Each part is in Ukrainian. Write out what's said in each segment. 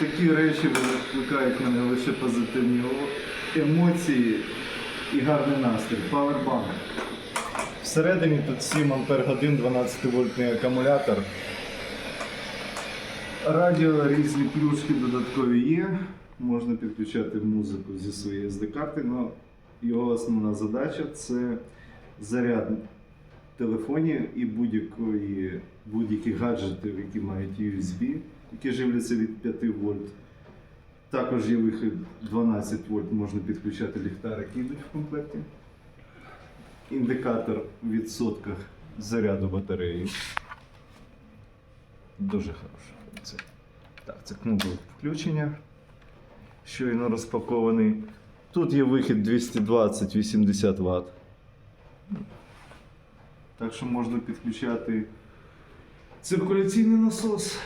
Такі речі викликають в мене лише позитивні емоції і гарний настрій. Powerbank. Всередині тут 7 Ампер годин, 12 вольтний акумулятор. Радіо різні плюшки додаткові є. Можна підключати музику зі своєї SD-карти, але його основна задача це заряд телефонів і будь-якої будь-які гаджети, які мають USB, які живляться від 5 вольт. Також є вихід 12 вольт, можна підключати ліхтарик ідуть в комплекті. Індикатор в відсотках заряду батареї. Дуже хороше. Це, так, це кнопка включення. Щойно розпакований. Тут є вихід 220-80 Вт. Так що можна підключати циркуляційний насос.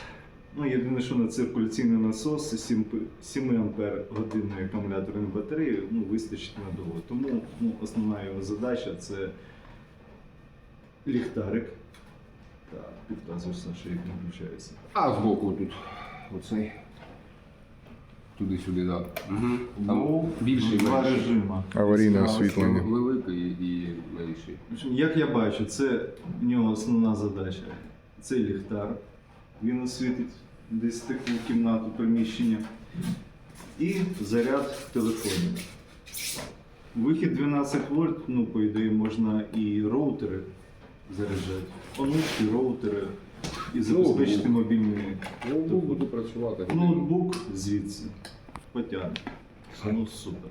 Ну, єдине, що на циркуляційний насос 7, 7 ампер годинної акумуляторної батареї ну, вистачить надовго. Тому ну, основна його задача це ліхтарик. Так, підказуєш, що як не включається. А збоку тут оцей. Туди-сюди. Да. Угу. Лоу, більший два менший. режима. Аварійне освітлення. Великий і менший. В общем, Як я бачу, це в нього основна задача. Це ліхтар. Він освітить десь таку кімнату приміщення. І заряд телефонів. Вихід 12 вольт, ну, по ідеї, можна і роутери заряджати. Онучки, роутери і забезпечити мобільний Ну, буду працювати. ноутбук звідси. Потягне. Ну, супер.